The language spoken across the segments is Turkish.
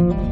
Bir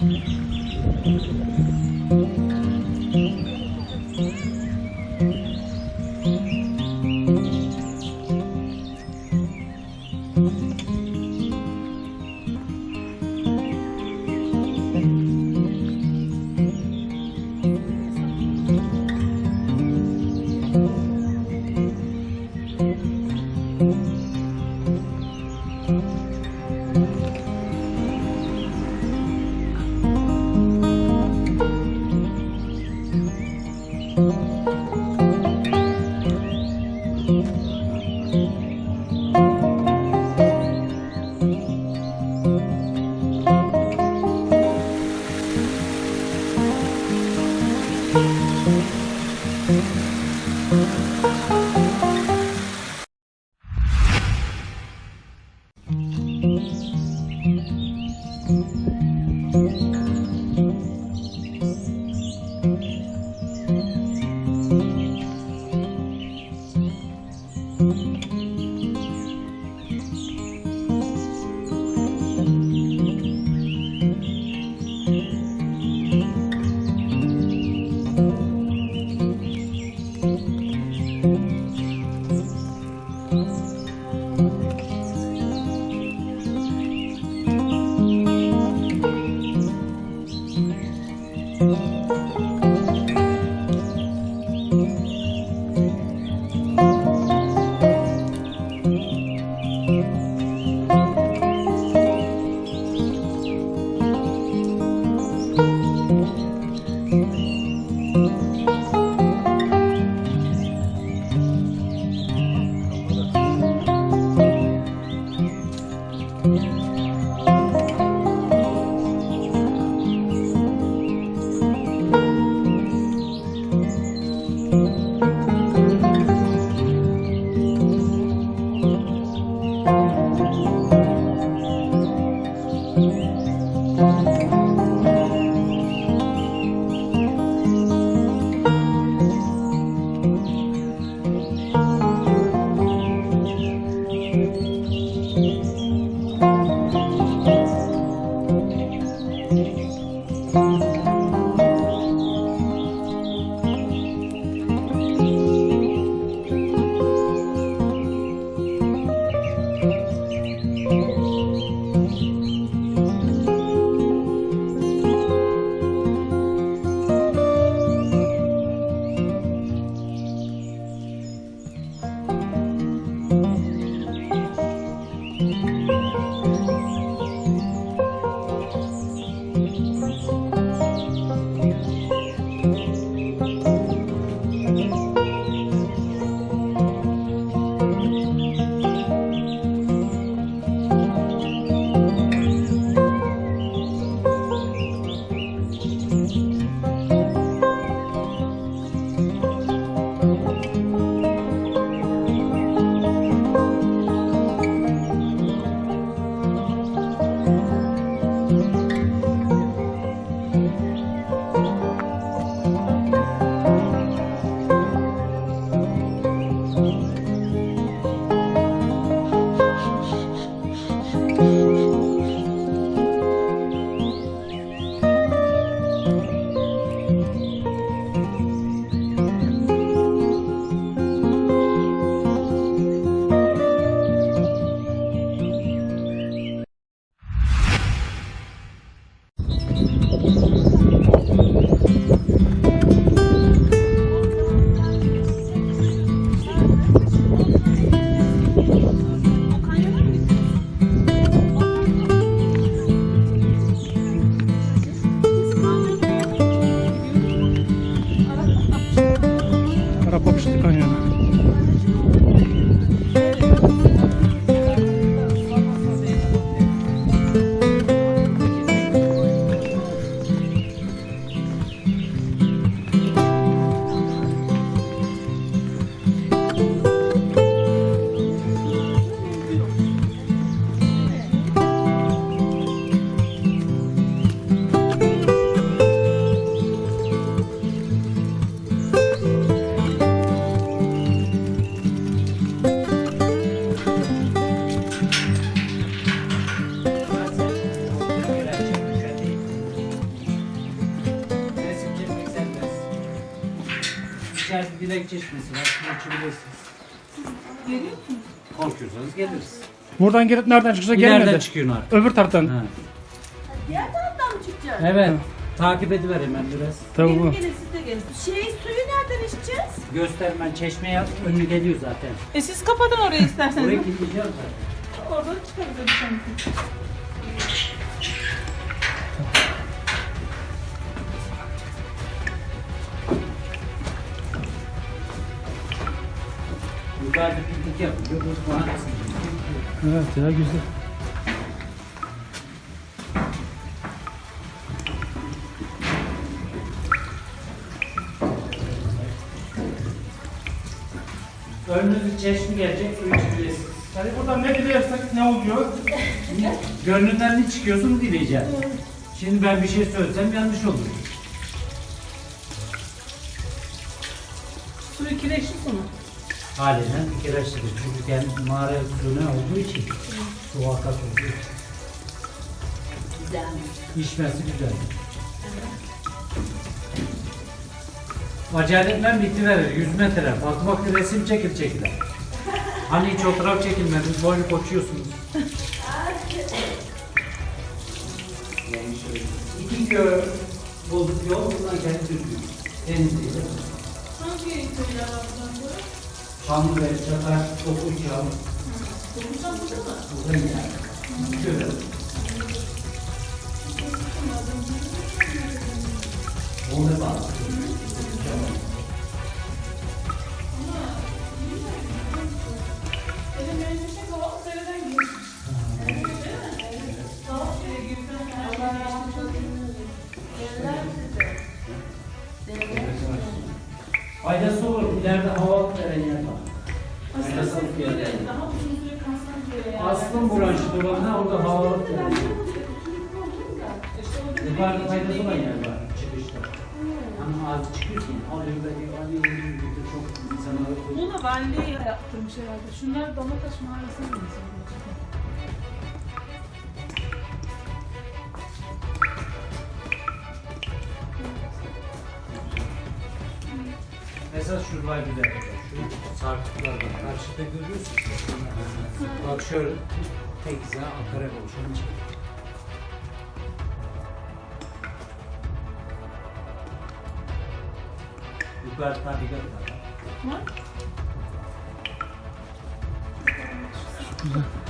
Música Dilek çeşmesi var. Su içebilirsiniz. Korkuyorsanız geliriz. Buradan girip nereden çıksa Bu nereden gelmedi. çıkıyorsun artık? Öbür taraftan. Ha. Diğer taraftan mı çıkacağız? Evet. Takip ediver hemen biraz. Tabii Gelin bu. gelin siz de gelin. Şey suyu nereden içeceğiz? Göstermen çeşmeye önü geliyor zaten. E siz kapatın orayı isterseniz. Buraya gideceğiz zaten. Oradan çıkarız hadi sanki. Bana Evet ya güzel. Önünüzde çeşme gelecek. Su içebilirsiniz. Yani buradan ne dilersek ne oluyor? Gönlünden ne çıkıyorsun dileyeceksin. Şimdi ben bir şey söylesem yanlış olur. Suyu kireçli su mu? Haliyle kere açtırır. Çünkü kendi mağara suyu ne olduğu için su akat olduğu için. Güzel. İçmesi güzel. Aceletle bitiverir. 100 metre. Bak bak resim çekil çekiler. Hani hiç fotoğraf çekilmediniz. Böyle koşuyorsunuz. İki köy bozuk yol buradan kendi düzgün. Denizli'yle. Hangi köyler var buradan böyle? Çamlıbel, Çatar, Dokuçam. Dokuzdan burada mı? Burada yani. Köy. Onu da? Faydası olur. İleride havalı veren diye ya. Aslın branşı dolanına orada havalı veren yer. İşte o dedi. Yukarıda faydası olan yer var çıkışta. Ama az çıkıyorsun. Alıyor da Ali çok insana Bunu da valiliğe yaptırmış herhalde. Şunlar Damataş Mahallesi'ne benziyor. Esas şuralar güzel. Şu sarkıtlardan karşıda görüyorsun. Bak şöyle tek güzel akarak oluşan şey. Yukarı tabikat var. Var. Şu sayfalar çok güzel.